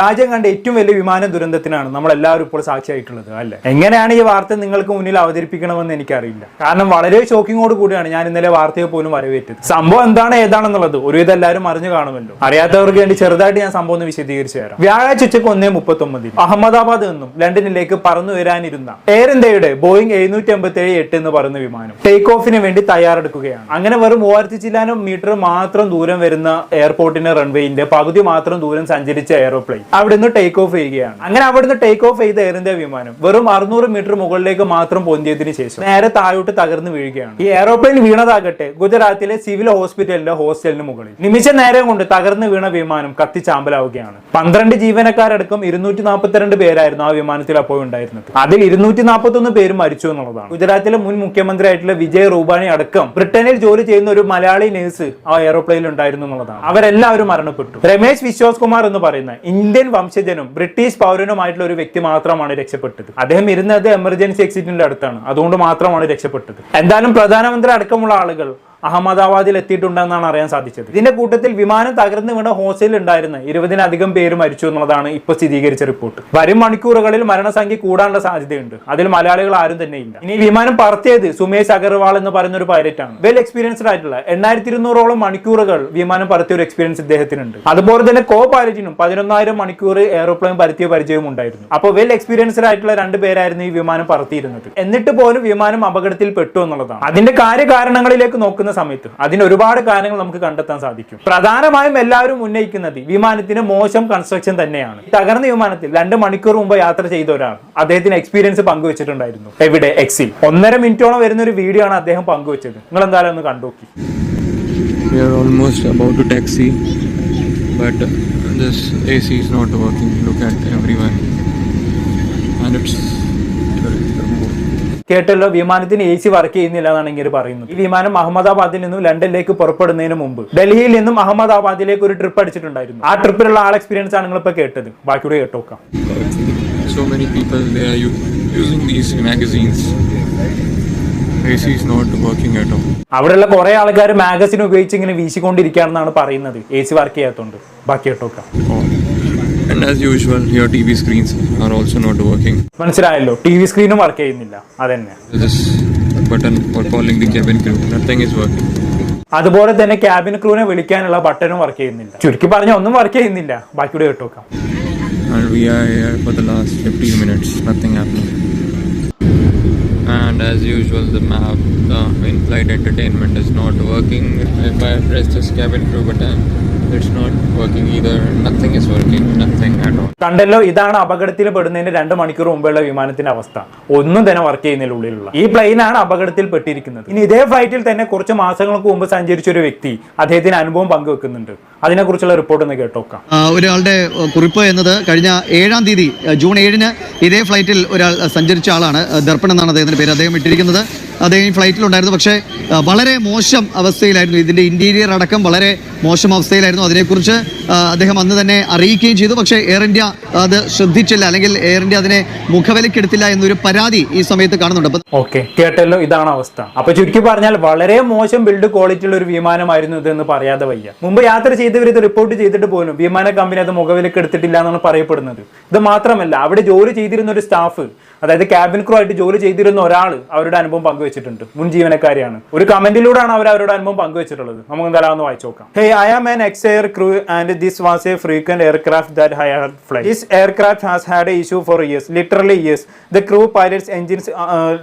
രാജ്യം കണ്ട ഏറ്റവും വലിയ വിമാന ദുരന്തത്തിനാണ് നമ്മൾ എല്ലാവരും ഇപ്പോൾ സാക്ഷിയായിട്ടുള്ളത് അല്ലേ? എങ്ങനെയാണ് ഈ വാർത്ത നിങ്ങൾക്ക് മുന്നിൽ അവതരിപ്പിക്കണമെന്ന് എനിക്കറിയില്ല. കാരണം വളരെ ഷോക്കിങ്ങോട് കൂടിയാണ് ഞാൻ ഇന്നലെ വാർത്തയെ പോലും വരവേറ്റത്. സംഭവം എന്താണ് ഏതാണെന്നുള്ളത് ഒരുവിധം എല്ലാവരും അറിഞ്ഞു കാണുമല്ലോ. അറിയാത്തവർക്ക് വേണ്ടി ചെറുതായിട്ട് ഞാൻ സംഭവം ഒന്ന് വിശദീകരിച്ചു തരാം. വ്യാഴാഴ്ച ഉച്ചയ്ക്ക് ഒന്നേ മുപ്പത്തൊമ്പതിൽ അഹമ്മദാബാദ് നിന്നും ലണ്ടനിലേക്ക് പറന്നു വരാനിരുന്ന എയർ ഇന്ത്യയുടെ ബോയിങ് എഴുന്നൂറ്റി അമ്പത്തി ഏഴ് എട്ട് എന്ന് പറയുന്ന വിമാനം ടേക്ക് ഓഫിന് വേണ്ടി തയ്യാറെടുക്കുകയാണ്. അങ്ങനെ വെറും മൂവായിരത്തി ചില്ലാനം മീറ്റർ മാത്രം ദൂരം വരുന്ന എയർപോർട്ടിന്റെ റൺവേയിന്റെ പകുതി മാത്രം ദൂരം സഞ്ചരിച്ച എയറോപ്ലെയിൻ അവിടുന്ന് ടേക്ക് ഓഫ് ചെയ്യുകയാണ്. അങ്ങനെ അവിടുന്ന് ടേക്ക് ഓഫ് ചെയ്ത എയർ ഇന്ത്യ വിമാനം വെറും അറുന്നൂറ് മീറ്റർ മുകളിലേക്ക് മാത്രം പൊന്തിയതിനു ശേഷം നേരെ താഴോട്ട് തകർന്ന് വീഴുകയാണ്. ഈ എയറോപ്ലെയിൻ വീണതാകട്ടെ ഗുജറാത്തിലെ സിവിൽ ഹോസ്പിറ്റലിന്റെ ഹോസ്റ്റലിന് മുകളിൽ. നിമിഷ നേരം കൊണ്ട് തകർന്ന് വീണ വിമാനം കത്തിച്ചാമ്പലാവുകയാണ്. പന്ത്രണ്ട് ജീവനക്കാരടക്കം ഇരുന്നൂറ്റി നാൽപ്പത്തിരണ്ട് പേരായിരുന്നു ആ വിമാനത്തിൽ അപ്പോൾ ഉണ്ടായിരുന്നത്. അതിൽ ഇരുന്നൂറ്റി നാൽപ്പത്തി ഒന്ന് പേര് മരിച്ചു എന്നുള്ളതാണ്. ഗുജറാത്തിലെ മുൻ മുഖ്യമന്ത്രി ആയിട്ടുള്ള വിജയ് റൂപാണി അടക്കം ബ്രിട്ടനിൽ ജോലി ചെയ്യുന്ന ഒരു മലയാളി നേഴ്സ് ആ എയറോപ്ലെയിനിൽ ഉണ്ടായിരുന്നു എന്നുള്ളതാണ്. അവരെല്ലാവരും മരണപ്പെട്ടു. രമേശ് വിശ്വാസ് കുമാർ എന്ന് പറയുന്ന ഇന്ത്യൻ വംശജനും ബ്രിട്ടീഷ് പൗരനുമായിട്ടുള്ള ഒരു വ്യക്തി മാത്രമാണ് രക്ഷപ്പെട്ടത്. അദ്ദേഹം ഇരുന്നത് എമർജൻസി എക്സിറ്റിന്റെ അടുത്താണ്. അതുകൊണ്ട് മാത്രമാണ് രക്ഷപ്പെട്ടത്. എന്തായാലും പ്രധാനമന്ത്രി അടക്കമുള്ള ആളുകൾ അഹമ്മദാബാദിൽ എത്തിയിട്ടുണ്ടെന്നാണ് അറിയാൻ സാധിച്ചത്. ഇതിന്റെ കൂട്ടത്തിൽ വിമാനം തകർന്നു വീണ ഹോസ്റ്റലിൽ ഉണ്ടായിരുന്ന ഇരുപതിനധികം പേര് മരിച്ചു എന്നുള്ളതാണ് ഇപ്പൊ സ്ഥിരീകരിച്ച റിപ്പോർട്ട്. വരും മണിക്കൂറുകളിൽ മരണസംഖ്യ കൂടാനുള്ള സാധ്യതയുണ്ട്. അതിൽ മലയാളികൾ ആരും തന്നെ ഇല്ല. ഇനി വിമാനം പറത്തിയത് സുമേഷ് അഗർവാൾ എന്ന് പറയുന്ന ഒരു പൈലറ്റ് ആണ്. വെൽ എക്സ്പീരിയൻസ്ഡ് ആയിട്ടുള്ള എണ്ണായിരത്തി ഇരുന്നൂറോളം മണിക്കൂറുകൾ വിമാനം പറത്തിയ ഒരു എക്സ്പീരിയൻസ് ഇദ്ദേഹത്തിനുണ്ട്. അതുപോലെ തന്നെ കോ പൈലറ്റിനും പതിനൊന്നായിരം മണിക്കൂർ എയറോപ്ലെയിൻ പറത്തിയ പരിചയവും ഉണ്ടായിരുന്നു. അപ്പോൾ വെൽ എക്സ്പീരിയൻസ്ഡ് ആയിട്ടുള്ള രണ്ട് പേരായിരുന്നു ഈ വിമാനം പറത്തിയിരുന്നത്. എന്നിട്ട് പോലും വിമാനം അപകടത്തിൽ പെട്ടു എന്നുള്ളതാണ്. അതിന്റെ കാര്യകാരണങ്ങളിലേക്ക് നോക്കുന്ന സമയത്ത് അതിന് ഒരുപാട് കാര്യങ്ങൾ നമുക്ക് കണ്ടെത്താൻ സാധിക്കും. പ്രധാനമായും എല്ലാവരും ഉന്നയിക്കുന്നത് വിമാനത്തിന് മോശം കൺസ്ട്രക്ഷൻ തന്നെയാണ്. തകർന്ന വിമാനത്തിൽ രണ്ട് മണിക്കൂർ മുമ്പ് യാത്ര ചെയ്ത ഒരാൾ അദ്ദേഹത്തിന് എക്സ്പീരിയൻസ് പങ്കുവച്ചിട്ടുണ്ടായിരുന്നു. എവിടെ? എക്സിൽ ഒന്നര മിനിറ്റോളം വരുന്ന ഒരു വീഡിയോ ആണ് അദ്ദേഹം പങ്കുവച്ചത്. നിങ്ങൾ എന്തായാലും ഒന്ന് കണ്ടുനോക്കി. This AC is not working. Look at everywhere, and it's കേട്ടല്ലോ വിമാനത്തിന് എ സി വർക്ക് ചെയ്യുന്നില്ല എന്നാണ് ഇങ്ങനെ പറയുന്നത്. ഈ വിമാനം അഹമ്മദാബാദിൽ നിന്നും ലണ്ടനിലേക്ക് പുറപ്പെടുന്നതിന് മുമ്പ് ഡൽഹിയിൽ നിന്നും അഹമ്മദാബാദിലേക്ക് ഒരു ട്രിപ്പ് അടിച്ചിട്ടുണ്ടായിരുന്നു. ആ ട്രിപ്പിലുള്ള ആൾ എക്സ്പീരിയൻസ് ആണ് നിങ്ങൾ ഇപ്പൊ കേട്ടത്. ബാക്കിയൂടെ കേട്ടോക്കാം. So many people they are using these magazines. AC is not working at all. അവിടെയുള്ള കുറെ ആൾക്കാർ മാഗസിൻ ഉപയോഗിച്ച് ഇങ്ങനെ വീശിക്കൊണ്ടിരിക്കുകയാണെന്നാണ് പറയുന്നത്. എ സി വർക്ക് ചെയ്യാത്തതുകൊണ്ട് ബാക്കി കേട്ടോക്കാം. Oh. And as usual, your TV screens are also not working. മനസ്സിലായല്ലോ ടി വി സ്ക്രീനും വർക്ക് ചെയ്യുന്നില്ല അതന്നെ This button for calling the cabin crew, nothing is working. അതുപോലെ തന്നെ ക്യാബിൻ ക്രൂവിനെ വിളിക്കാനുള്ള ബട്ടണും വർക്ക് ചെയ്യുന്നില്ല ചുരുക്കി പറഞ്ഞ ഒന്നും വർക്ക് ചെയ്യുന്നില്ല ബാക്കിയൂടെ കേട്ടോക്കാം And we are here for the last 15 minutes, nothing happening. As usual, the map, the in-flight entertainment is not working. If I press this cabin crew button, it's not working either. Nothing is working, nothing at all. കണ്ടല്ലോ ഇതാണ് അപകടത്തിൽ പെടുന്നതിന് രണ്ട് മണിക്കൂർ മുമ്പുള്ള വിമാനത്തിന്റെ അവസ്ഥ ഒന്നും തന്നെ വർക്ക് ചെയ്യുന്നില്ല ഉള്ളിലുള്ള ഈ പ്ലെയിനാണ് അപകടത്തിൽ പെട്ടിരിക്കുന്നത് ഇനി ഇതേ ഫ്ലൈറ്റിൽ തന്നെ കുറച്ച് മാസങ്ങൾക്ക് മുമ്പ് സഞ്ചരിച്ച ഒരു വ്യക്തി അദ്ദേഹത്തിന് അനുഭവം പങ്കുവെക്കുന്നുണ്ട് അതിനെക്കുറിച്ചുള്ള റിപ്പോർട്ട് ഒന്ന് കേട്ടോക്കാം. ഒരാളുടെ കുറിപ്പ് എന്നത് കഴിഞ്ഞ ഏഴാം തീയതി ജൂൺ ഏഴിന് ഇതേ ഫ്ലൈറ്റിൽ ഒരാൾ സഞ്ചരിച്ച ആളാണ്. ദർപ്പൺ എന്നാണ് അദ്ദേഹത്തിന്റെ പേര്. അദ്ദേഹം ഇട്ടിരിക്കുന്നത് അദ്ദേഹം ഫ്ലൈറ്റിലുണ്ടായിരുന്നു. പക്ഷേ വളരെ മോശം അവസ്ഥയിലായിരുന്നു ഇതിന്റെ ഇന്റീരിയർ അടക്കം. വളരെ മോശം അവസ്ഥയിലായിരുന്നു അതിനെക്കുറിച്ച് അദ്ദേഹം അന്ന് തന്നെ അറിയിക്കുകയും ചെയ്തു. പക്ഷേ എയർ ഇന്ത്യ അത് ശ്രദ്ധിച്ചില്ല. അല്ലെങ്കിൽ എയർ ഇന്ത്യ അതിനെ മുഖവിലക്കെടുത്തില്ല എന്നൊരു പരാതി ഈ സമയത്ത് കാണുന്നുണ്ട്. ഓക്കെ കേട്ടല്ലോ. ഇതാണ് അവസ്ഥ. അപ്പൊ ചുരുക്കി പറഞ്ഞാൽ വളരെ മോശം ബിൽഡ് ക്വാളിറ്റി ഉള്ള ഒരു വിമാനമായിരുന്നു ഇതെന്ന് പറയാതെ വയ്യ. മുമ്പ് യാത്ര ചെയ്തവർ ഇത് റിപ്പോർട്ട് ചെയ്തിട്ട് പോലും വിമാന കമ്പനി അത് മുഖവിലക്കെടുത്തിട്ടില്ല എന്നാണ് പറയപ്പെടുന്നത്. ഇത് മാത്രമല്ല അവിടെ ജോലി ചെയ്തിരുന്ന ഒരു സ്റ്റാഫ് അതായത് ക്യാബിൻ ക്രൂ ആയിട്ട് ജോലി ചെയ്തിരുന്ന ഒരാൾ അവരുടെ അനുഭവം പങ്കുവച്ചിട്ടുണ്ട്. മുൻ ജീവനക്കാരിയാണ്. ഒരു കമന്റിലൂടെയാണ് അവർ അവരുടെ അനുഭവം പങ്കുവച്ചിട്ടുള്ളത്. നമുക്ക് എന്തായാലും ഒന്ന് വായിച്ചു നോക്കാം. Hey I am an ex air crew and this was a frequent aircraft that I had this aircraft has had a issue for years literally years the crew pilots engines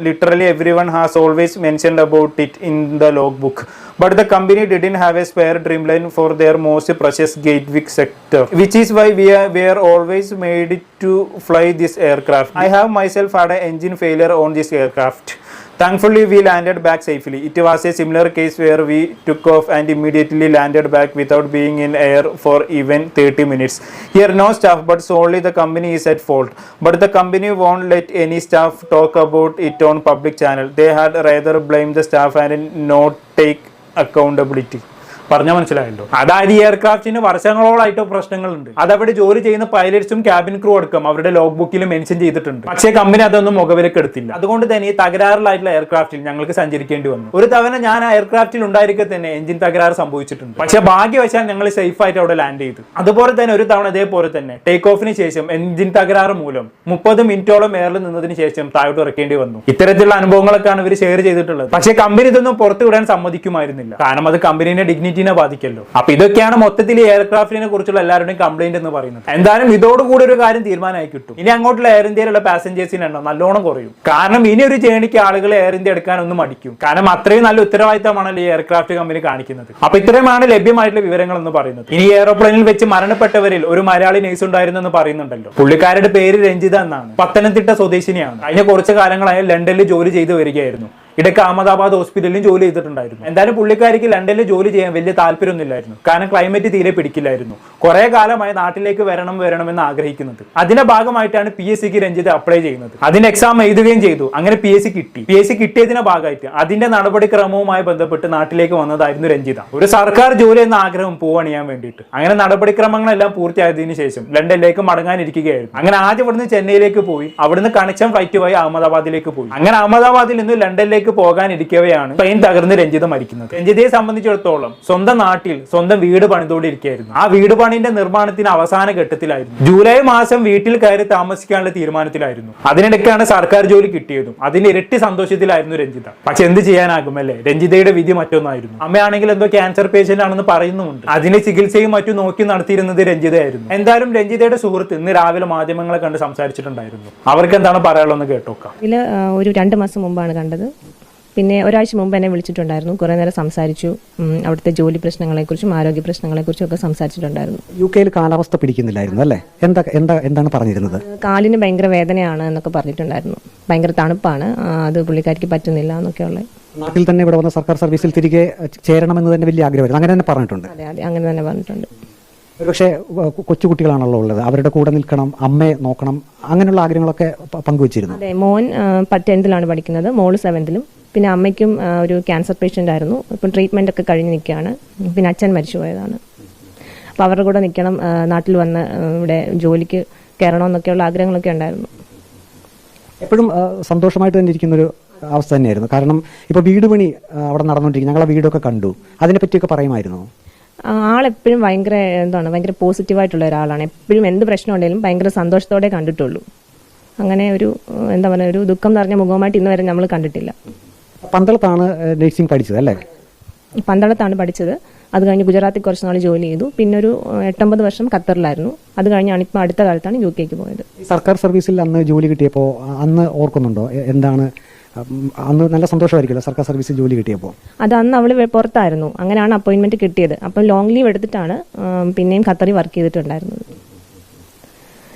literally every one has always mentioned about it in the log book but the company didn't have a spare Dreamline for their most precious Gatwick sector, which is why we are, we are always made to fly this aircraft. I have myself had an engine failure on this aircraft. Thankfully, we landed back safely. It was a similar case where we took off and immediately landed back without being in air for even 30 minutes. Here, no staff, but solely the company is at fault. But the company won't let any staff talk about it on public channel. They had rather blame the staff and not take accountability. പറഞ്ഞാൽ മനസ്സിലായല്ലോ. അതായത് ഈ എയർക്രാഫ്റ്റിന് വർഷങ്ങളോളായിട്ട് പ്രശ്നങ്ങളുണ്ട്. അതവിടെ ജോലി ചെയ്യുന്ന പൈലറ്റ്സും cabin crew അടക്കം അവരുടെ ലോഗ് ബുക്കിൽ മെൻഷൻ ചെയ്തിട്ടുണ്ട്. പക്ഷേ കമ്പനി അതൊന്നും മുഖവിലേക്ക് എടുത്തില്ല. അതുകൊണ്ട് തന്നെ ഈ തകരാറിലായിട്ടുള്ള എയർക്രാഫ്റ്റിൽ ഞങ്ങൾക്ക് സഞ്ചരിക്കേണ്ടി വന്നു. ഒരു തവണ ഞാൻ ആ എയർക്രാഫ്റ്റിൽ ഉണ്ടായിരിക്കെ തന്നെ എഞ്ചിൻ തകരാറ് സംഭവിച്ചിട്ടുണ്ട്. പക്ഷേ ഭാഗ്യവശാൽ ഞങ്ങൾ സേഫ് ആയിട്ട് അവിടെ ലാൻഡ് ചെയ്തു. അതുപോലെ തന്നെ ഒരു തവണ ഇതേപോലെ തന്നെ ടേക്ക് ഓഫിന് ശേഷം എഞ്ചിൻ തകരാറ് മൂലം മുപ്പത് മിനിറ്റോളം എയറിൽ നിന്നതിന് ശേഷം താഴോട്ട് ഇറക്കേണ്ടി വന്നു. ഇത്തരത്തിലുള്ള അനുഭവങ്ങളൊക്കെയാണ് ഇവർ ഷെയർ ചെയ്തിട്ടുള്ളത്. പക്ഷേ കമ്പനി ഇതൊന്നും പുറത്തു വിടാൻ സമ്മതിക്കുമായിരുന്നില്ല. കാരണം അത് കമ്പനീന്റെ ഡിഗ്നിറ്റിനെ ബാധിക്കല്ലോ. അപ്പൊ ഇതൊക്കെയാണ് മൊത്തത്തിൽ എയർക്രാഫ്റ്റിനെ കുറിച്ചുള്ള എല്ലാവരുടെയും കംപ്ലൈന്റ് എന്ന് പറയുന്നത്. എന്തായാലും ഇതോടുകൂടി ഒരു കാര്യം തീരുമാനമായി കിട്ടും. ഇനി അങ്ങോട്ടുള്ള എയർ ഇന്ത്യയിലുള്ള പാസഞ്ചേഴ്സിന് എണ്ണം നല്ലോണം കുറയും. കാരണം ഇനി ഒരു ജേണിക്ക് ആളുകൾ എയർ ഇന്ത്യ എടുക്കാൻ ഒന്നും മടിക്കും. കാരണം അത്രയും നല്ല ഉത്തരവാദിത്തമാണല്ലോ ഈ എയർക്രാഫ്റ്റ് കമ്പനി കാണിക്കുന്നത്. അപ്പൊ ഇത്രയുമാണ് ലഭ്യമായിട്ടുള്ള വിവരങ്ങൾ എന്ന് പറയുന്നത്. ഇനി എയറോപ്ലെയിനിൽ വെച്ച് മരണപ്പെട്ടവരിൽ ഒരു മലയാളി നേഴ്സ് ഉണ്ടായിരുന്നു എന്ന് പറയുന്നുണ്ടല്ലോ. പുള്ളിക്കാരുടെ പേര് രഞ്ജിത എന്നാണ്. പത്തനംതിട്ട സ്വദേശിനിയാണ്. കഴിഞ്ഞ കുറച്ച് കാലങ്ങളായി ലണ്ടനിൽ ജോലി ചെയ്തു വരികയായിരുന്നു. ഇടയ്ക്ക് അഹമ്മദാബാദ് ഹോസ്പിറ്റലിലും ജോലി ചെയ്തിട്ടുണ്ടായിരുന്നു. എന്തായാലും പുള്ളിക്കാരിക്ക് ലണ്ടനിൽ ജോലി ചെയ്യാൻ വലിയ താല്പര്യമൊന്നുമില്ലായിരുന്നു. കാരണം ക്ലൈമറ്റ് തീരെ പിടിക്കില്ലായിരുന്നു. കുറെ കാലമായി നാട്ടിലേക്ക് വരണം വരണം എന്ന് ആഗ്രഹിക്കുന്നത്. അതിന്റെ ഭാഗമായിട്ടാണ് പി എസ് സിക്ക് രഞ്ജിത്ത് അപ്ലൈ ചെയ്യുന്നത്. അതിന് എക്സാം എഴുതുകയും ചെയ്തു. അങ്ങനെ പി എസ് സി കിട്ടി. പി എസ് സി കിട്ടിയതിന്റെ ഭാഗമായിട്ട് അതിന്റെ നടപടിക്രമവുമായി ബന്ധപ്പെട്ട് നാട്ടിലേക്ക് വന്നതായിരുന്നു രഞ്ജിത ഒരു സർക്കാർ ജോലി എന്ന ആഗ്രഹം പൂവണിയാൻ വേണ്ടിയിട്ട്. അങ്ങനെ നടപടിക്രമങ്ങളെല്ലാം പൂർത്തിയായതിനു ശേഷം ലണ്ടനിലേക്ക് മടങ്ങാനിരിക്കുകയായിരുന്നു. അങ്ങനെ ആദ്യം ഇവിടുന്ന് ചെന്നൈയിലേക്ക് പോയി. അവിടുന്ന് കണക്ഷൻ ഫ്ലൈറ്റ് വഴി അഹമ്മദാബാദിലേക്ക് പോയി. അങ്ങനെ അഹമ്മദാബാദിൽ നിന്ന് ലണ്ടനിലേക്ക് പോകാനിരിക്കവെയാണ് പ്ലെയിൻ തകർന്ന് രഞ്ജിത മരിക്കുന്നത്. രഞ്ജിതയെ സംബന്ധിച്ചിടത്തോളം സ്വന്തം നാട്ടിൽ സ്വന്തം വീട് പണിതുകൊണ്ടിരിക്കുകയായിരുന്നു. ആ വീട് പണിന്റെ നിർമ്മാണത്തിന് അവസാന ഘട്ടത്തിലായിരുന്നു. ജൂലൈ മാസം വീട്ടിൽ കയറി താമസിക്കാനുള്ള തീരുമാനത്തിലായിരുന്നു. അതിനിടയ്ക്കാണ് സർക്കാർ ജോലി കിട്ടിയതും അതിന് ഇരട്ടി സന്തോഷത്തിലായിരുന്നു രഞ്ജിത പക്ഷെ എന്ത് ചെയ്യാനാകും അല്ലേ? രഞ്ജിതയുടെ വിധി മറ്റൊന്നായിരുന്നു. അമ്മയാണെങ്കിൽ എന്തോ ക്യാൻസർ പേഷ്യന്റ് ആണെന്ന് പറയുന്നുമുണ്ട്. അതിനെ ചികിത്സയും മറ്റും നോക്കി നടത്തിയിരുന്നത് രഞ്ജിതയായിരുന്നു എന്തായാലും രഞ്ജിതയുടെ സുഹൃത്ത് ഇന്ന് രാവിലെ മാധ്യമങ്ങളെ കണ്ട് സംസാരിച്ചിട്ടുണ്ടായിരുന്നു. അവർക്ക് എന്താണ് പറയാനുള്ളതെന്ന് കേട്ടോക്കാം. ഇതിൽ ഒരു രണ്ട് മാസം മുമ്പാണ് കണ്ടത്. പിന്നെ ഒരാഴ്ച മുമ്പ് എന്നെ വിളിച്ചിട്ടുണ്ടായിരുന്നു. കുറേ നേരം സംസാരിച്ചു. അവിടുത്തെ ജോലി പ്രശ്നങ്ങളെക്കുറിച്ചും ആരോഗ്യ പ്രശ്നങ്ങളെക്കുറിച്ചും ഒക്കെ സംസാരിച്ചിട്ടുണ്ടായിരുന്നു. യു കെയിൽ കാലാവസ്ഥ പിടിക്കുന്നില്ലായിരുന്നു അല്ലേ? എന്താ എന്താ എന്താണ് പറഞ്ഞിരുന്നത്? കാലിന് ഭയങ്കര വേദനയാണ് എന്നൊക്കെ പറഞ്ഞിട്ടുണ്ടായിരുന്നു. ഭയങ്കര തണുപ്പാണ്. അത് പുള്ളിക്കാരിക്ക് പറ്റുന്നില്ല എന്നൊക്കെ ഉള്ളത് നാട്ടിൽ തന്നെ ഇവിടെ വന്ന സർക്കാർ സർവീസിൽ തിരികെ ചേരണമെന്ന് തന്നെ വലിയ ആഗ്രഹമായിരുന്നു. അങ്ങനെ തന്നെ പറഞ്ഞിട്ടുണ്ട്. അതെ അതെ അങ്ങനെ തന്നെ പറഞ്ഞിട്ടുണ്ട്. പക്ഷേ കൊച്ചുകുട്ടികളാണല്ലോ ഉള്ളത്. അവരുടെ കൂടെ നിൽക്കണം അമ്മയെ നോക്കണം അങ്ങനെയുള്ള ആഗ്രഹങ്ങളൊക്കെ പങ്കുവച്ചിരുന്നു. അതെ മോൻ ടെൻത്തിലാണ് പഠിക്കുന്നത്. മോൾ സെവൻത്തിലും പിന്നെ അമ്മയ്ക്കും ഒരു ക്യാൻസർ പേഷ്യന്റ് ആയിരുന്നു. ഇപ്പം ട്രീറ്റ്മെന്റ് ഒക്കെ കഴിഞ്ഞ് നിൽക്കുകയാണ്. പിന്നെ അച്ഛൻ മരിച്ചു പോയതാണ് അപ്പോൾ അവരുടെ കൂടെ നിൽക്കണം നാട്ടിൽ വന്ന് ഇവിടെ ജോലിക്ക് കയറണമെന്നൊക്കെയുള്ള ആഗ്രഹങ്ങളൊക്കെ ഉണ്ടായിരുന്നു. എപ്പോഴും സന്തോഷമായിട്ട് തന്നെ ഇരിക്കുന്ന ഒരു അവസ്ഥ തന്നെയായിരുന്നു. കാരണം ഇപ്പോൾ വീട് പണി ആ, അവിടെ നടന്നുകൊണ്ടിരിക്കും ഞങ്ങളെ വീടൊക്കെ കണ്ടു. അതിനെപ്പറ്റിയൊക്കെ പറയുമായിരുന്നു? ആ, ആളെപ്പോഴും ഭയങ്കര എന്താണ് ഭയങ്കര പോസിറ്റീവായിട്ടുള്ള ഒരാളാണ്. എപ്പോഴും എന്ത് പ്രശ്നം ഉണ്ടെങ്കിലും ഭയങ്കര സന്തോഷത്തോടെ കണ്ടിട്ടുള്ളൂ. അങ്ങനെ ഒരു എന്താ പറയുക ഒരു ദുഃഖം നിറഞ്ഞ മുഖമായിട്ട് ഇന്ന് വരെ നമ്മൾ കണ്ടിട്ടില്ല. പന്തളത്താണ് നഴ്സിംഗ് പഠിച്ചത് അല്ലേ? പന്തളത്താണ് പഠിച്ചത്. അത് കഴിഞ്ഞ് ഗുജറാത്തിൽ കുറച്ച് നാൾ ജോലി ചെയ്തു. പിന്നെ ഒരു എട്ടൊമ്പത് വർഷം ഖത്തറിലായിരുന്നു. അത് കഴിഞ്ഞാണ് ഇപ്പം അടുത്ത കാലത്താണ് യു കെക്ക് പോയത്. സർക്കാർ സർവീസിൽ അന്ന് ജോലി കിട്ടിയപ്പോൾ അന്ന് ഓർക്കുന്നുണ്ടോ? എന്താണ് അന്ന് നല്ല സന്തോഷമായിരിക്കുമല്ലോ സർക്കാർ സർവീസിൽ ജോലി കിട്ടിയപ്പോൾ അത് അന്ന് അവൾ പുറത്തായിരുന്നു. അങ്ങനെയാണ് അപ്പോയിൻമെന്റ് കിട്ടിയത്. അപ്പം ലോങ് ലീവ് എടുത്തിട്ടാണ് പിന്നെയും ഖത്തറിൽ വർക്ക് ചെയ്തിട്ടുണ്ടായിരുന്നത്.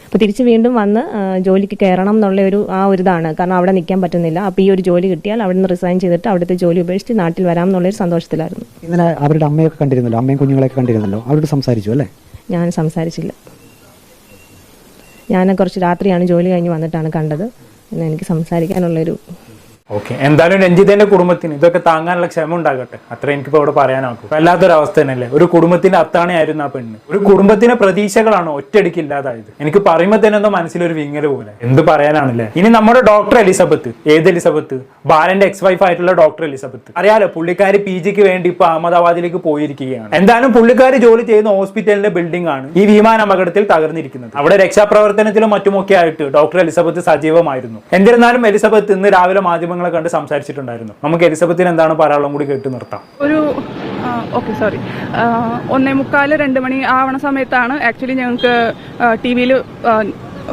അപ്പോൾ തിരിച്ച് വീണ്ടും വന്ന് ജോലിക്ക് കയറണം എന്നുള്ള ഒരു ആ ഒരു ഇതാണ്. കാരണം അവിടെ നിൽക്കാൻ പറ്റുന്നില്ല. അപ്പോൾ ഈ ഒരു ജോലി കിട്ടിയാൽ അവിടെ നിന്ന് റിസൈൻ ചെയ്തിട്ട് അവിടുത്തെ ജോലി ഉപേക്ഷിച്ച് നാട്ടിൽ വരാം എന്നുള്ളൊരു സന്തോഷത്തിലായിരുന്നു. ഇന്നലെ അവരുടെ അമ്മയൊക്കെ കണ്ടിരുന്നല്ലോ? അമ്മയും കുഞ്ഞുങ്ങളെയൊക്കെ കണ്ടിരുന്നല്ലോ? അവരോട് സംസാരിച്ചു അല്ലേ? ഞാൻ സംസാരിച്ചില്ല. ഞാൻ കുറച്ച് രാത്രിയാണ് ജോലി കഴിഞ്ഞ് വന്നിട്ടാണ് കണ്ടത്. എന്നെനിക്ക് എനിക്ക് സംസാരിക്കാനുള്ളൊരു ഓക്കെ എന്തായാലും രഞ്ജിതന്റെ കുടുംബത്തിന് ഇതൊക്കെ താങ്ങാനുള്ള ക്ഷമ ഉണ്ടാകട്ടെ. അത്ര എനിക്കിപ്പോ ഇവിടെ പറയാനാക്കും വല്ലാത്തൊരു അവസ്ഥ തന്നെയല്ലേ? ഒരു കുടുംബത്തിന്റെ അത്താണയായിരുന്നു ആ പെണ്ണ്. ഒരു കുടുംബത്തിന്റെ പ്രതീക്ഷകളാണ് ഒറ്റയടിക്ക് ഇല്ലാതായത്. എനിക്ക് പറയുമ്പോൾ തന്നെ എന്തോ മനസ്സിലൊരു വിങ്ങൽ പോലെ. എന്ത് പറയാനാണല്ലേ? ഇനി നമ്മുടെ ഡോക്ടർ എലിസബത്ത് ഏത് എലിസബത്ത്? ബാലന്റെ എക്സ് വൈഫ് ആയിട്ടുള്ള ഡോക്ടർ എലിസബത്ത്. അറിയാലോ പുള്ളിക്കാരി പി ജിക്ക് വേണ്ടി ഇപ്പൊ അഹമ്മദാബാദിലേക്ക് പോയിരിക്കുകയാണ്. എന്തായാലും പുള്ളിക്കാരി ജോലി ചെയ്യുന്ന ഹോസ്പിറ്റലിന്റെ ബിൽഡിംഗ് ആണ് ഈ വിമാന അപകടത്തിൽ തകർന്നിരിക്കുന്നത്. അവിടെ രക്ഷാപ്രവർത്തനത്തിലും മറ്റുമൊക്കെ ആയിട്ട് ഡോക്ടർ എലിസബത്ത് സജീവമായിരുന്നു. എന്നിരുന്നാലും എലിസബത്ത് ഇന്ന് രാവിലെ മാധ്യമങ്ങളെ കണ്ട് സംസാരിച്ചിട്ടുണ്ടായിരുന്നു. നമുക്ക് എലിസബത്തിന് എന്താണ് പറയാനുള്ളത് കൂടി കേട്ട് നിർത്താം. ഒരു ഓക്കെ സോറി ഒന്നേ മുക്കാൽ രണ്ട് മണി ആവണ സമയത്താണ് ആക്ച്വലി ഞങ്ങൾക്ക് ടി വിയിൽ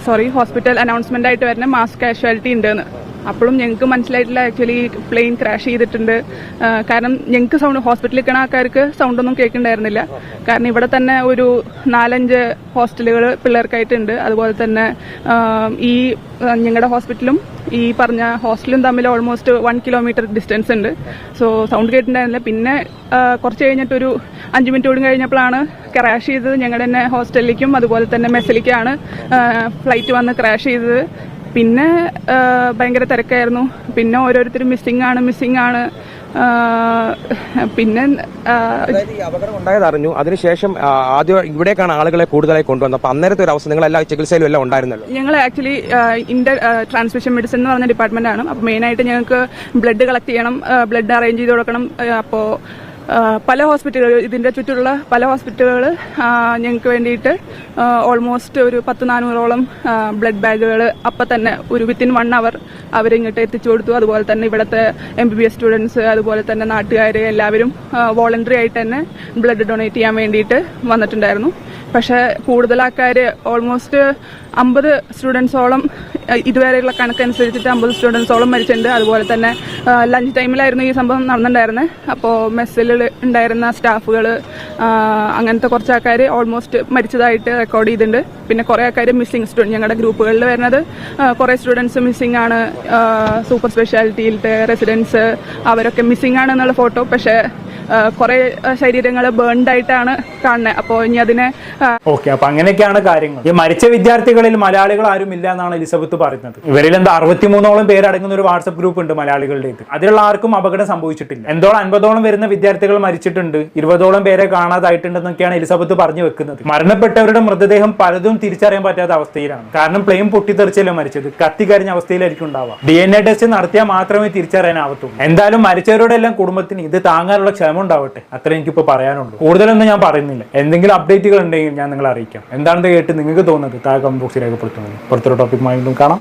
സോറി ഹോസ്പിറ്റൽ അനൗൺസ്മെന്റ് ആയിട്ട് വരുന്ന മാസ് കാഷ്വാലിറ്റി ഉണ്ടെന്ന് അപ്പോഴും ഞങ്ങൾക്ക് മനസ്സിലായിട്ടില്ല. ആക്ച്വലി പ്ലെയിൻ ക്രാഷ് ചെയ്തിട്ടുണ്ട്. കാരണം ഞങ്ങൾക്ക് സൗണ്ട് ഹോസ്പിറ്റലിൽ നിൽക്കുന്ന ആൾക്കാർക്ക് സൗണ്ടൊന്നും കേൾക്കുന്നുണ്ടായിരുന്നില്ല കാരണം ഇവിടെ തന്നെ ഒരു നാലഞ്ച് ഹോസ്റ്റലുകൾ പിള്ളേർക്കായിട്ടുണ്ട്. അതുപോലെ തന്നെ ഈ ഞങ്ങളുടെ ഹോസ്പിറ്റലും ഈ പറഞ്ഞ ഹോസ്റ്റലും തമ്മിൽ ഓൾമോസ്റ്റ് വൺ കിലോമീറ്റർ ഡിസ്റ്റൻസ് ഉണ്ട്. സോ സൗണ്ട് കേട്ടിട്ടുണ്ടായിരുന്നില്ല. പിന്നെ കുറച്ച് കഴിഞ്ഞിട്ടൊരു അഞ്ച് മിനിറ്റ് ഓടും കഴിഞ്ഞപ്പോഴാണ് ക്രാഷ് ചെയ്തത് ഞങ്ങളുടെ തന്നെ ഹോസ്റ്റലിലേക്കും അതുപോലെ തന്നെ മെസ്സിലേക്കാണ് ഫ്ലൈറ്റ് വന്ന് ക്രാഷ് ചെയ്തത്. പിന്നെ ഭയങ്കര തിരക്കായിരുന്നു. പിന്നെ ഓരോരുത്തരും മിസ്സിംഗ് ആണ് മിസ്സിംഗ് ആണ്. പിന്നെ അപകടം ഉണ്ടായത് അറിഞ്ഞു അതിനുശേഷം ആദ്യം ഇവിടേക്കാണ് ആളുകളെ കൂടുതലായി കൊണ്ടുവന്നത്. അപ്പൊ അന്നേരത്തെ ഒരു അവസ്ഥ നിങ്ങൾ എല്ലാ ചികിത്സയിലും എല്ലാം ഉണ്ടായിരുന്നല്ലോ? ഞങ്ങൾ ആക്ച്വലി ഇന്റർ ട്രാൻസ്മിഷൻ മെഡിസിൻ എന്ന് പറഞ്ഞ ഡിപ്പാർട്ട്മെന്റ് ആണ്. അപ്പോൾ മെയിനായിട്ട് ഞങ്ങൾക്ക് ബ്ലഡ് കളക്ട് ചെയ്യണം ബ്ലഡ് അറേഞ്ച് ചെയ്ത് കൊടുക്കണം. അപ്പോൾ പല ഹോസ്പിറ്റലുകൾ ഇതിന്റെ ചുറ്റുള്ള പല ഹോസ്പിറ്റലുകൾ ഞങ്ങൾക്ക് വേണ്ടിയിട്ട് ഓൾമോസ്റ്റ് ഒരു പത്ത് നാനൂറോളം ബ്ലഡ് ബാഗുകൾ അപ്പൊ തന്നെ ഒരു വിത്തിൻ വൺ അവർ അവരിങ്ങോട്ട് എത്തിച്ചു കൊടുത്തു. അതുപോലെ തന്നെ ഇവിടുത്തെ M B B S students അതുപോലെ തന്നെ നാട്ടുകാർ എല്ലാവരും വോളണ്ടറി ആയിട്ട് തന്നെ ബ്ലഡ് ഡൊണേറ്റ് ചെയ്യാൻ വേണ്ടിയിട്ട് വന്നിട്ടുണ്ടായിരുന്നു. പക്ഷേ കൂടുതൽ ആൾക്കാർ ഓൾമോസ്റ്റ് അമ്പത് സ്റ്റുഡൻസോളം ഇതുവരെയുള്ള കണക്കനുസരിച്ചിട്ട് അമ്പത് സ്റ്റുഡൻസോളം മരിച്ചിട്ടുണ്ട്. അതുപോലെ തന്നെ ലഞ്ച് ടൈമിലായിരുന്നു ഈ സംഭവം നടന്നിട്ടുണ്ടായിരുന്നത് അപ്പോൾ മെസ്സിൽ ഉണ്ടായിരുന്ന സ്റ്റാഫുകൾ അങ്ങനത്തെ കുറച്ച് ആൾക്കാർ ഓൾമോസ്റ്റ് മരിച്ചതായിട്ട് റെക്കോർഡ് ചെയ്തിട്ടുണ്ട്. പിന്നെ കുറേ ആൾക്കാർ മിസ്സിംഗ് സ്റ്റുഡന്റ് ഞങ്ങളുടെ ഗ്രൂപ്പുകളിൽ വരുന്നത്. കുറേ സ്റ്റുഡൻസ് മിസ്സിംഗ് ആണ്. സൂപ്പർ സ്പെഷ്യാലിറ്റിയിലത്തെ റെസിഡൻസ് അവരൊക്കെ മിസ്സിംഗ് ആണ് എന്നുള്ള ഫോട്ടോ പക്ഷേ കുറേ ശരീരങ്ങൾ ബേൺഡ് ആയിട്ടാണ് കാണുന്നത് അപ്പോൾ ഇനി അതിനെ ഓക്കെ അപ്പൊ അങ്ങനെയൊക്കെയാണ് കാര്യങ്ങൾ. ഈ മരിച്ച വിദ്യാർത്ഥികളിൽ മലയാളികൾ ആരും ഇല്ല എന്നാണ് എലിസബത്ത് പറയുന്നത്. ഇവരിൽ എന്താ അറുപത്തിമൂന്നോളം പേരടങ്ങുന്ന ഒരു വാട്സപ്പ് ഗ്രൂപ്പ് ഉണ്ട് മലയാളികളുടേത് അതിലുള്ള ആർക്കും അപകടം സംഭവിച്ചിട്ടില്ല. എന്തോളം അൻപതോളം വരുന്ന വിദ്യാർത്ഥികൾ മരിച്ചിട്ടുണ്ട് ഇരുപതോളം പേരെ കാണാതായിട്ടുണ്ടെന്നൊക്കെയാണ് എലിസബത്ത് പറഞ്ഞു വെക്കുന്നത്. മരണപ്പെട്ടവരുടെ മൃതദേഹം പലതും തിരിച്ചറിയാൻ പറ്റാത്ത അവസ്ഥയിലാണ്. കാരണം പ്ലെയിൻ പൊട്ടിത്തെറിച്ചല്ലേ മരിച്ചത്. കത്തി കരിഞ്ഞ അവസ്ഥയിലായിരിക്കും ഉണ്ടാവുക. ഡി എൻ എ ടെസ്റ്റ് നടത്തിയാൽ മാത്രമേ തിരിച്ചറിയാനാവത്തുള്ളൂ. എന്തായാലും മരിച്ചവരുടെ എല്ലാം കുടുംബത്തിന് ഇത് താങ്ങാനുള്ള ക്ഷമ ഉണ്ടാവട്ടെ. അത്ര എനിക്കിപ്പോൾ പറയാനുള്ളൂ. കൂടുതലൊന്നും ഞാൻ പറയുന്നില്ല. എന്തെങ്കിലും അപ്ഡേറ്റുകൾ ഉണ്ടെങ്കിൽ ഞാൻ നിങ്ങളെ അറിയിക്കാം. എന്താണെന്ന് കേട്ട് നിങ്ങൾക്ക് തോന്നുന്നത് താഴെ കമന്റ് ബോക്സിൽ രേഖപ്പെടുത്തുന്നത്. പുറത്തൊരു ടോപ്പിക്കുമായി വീണ്ടും കാണാം.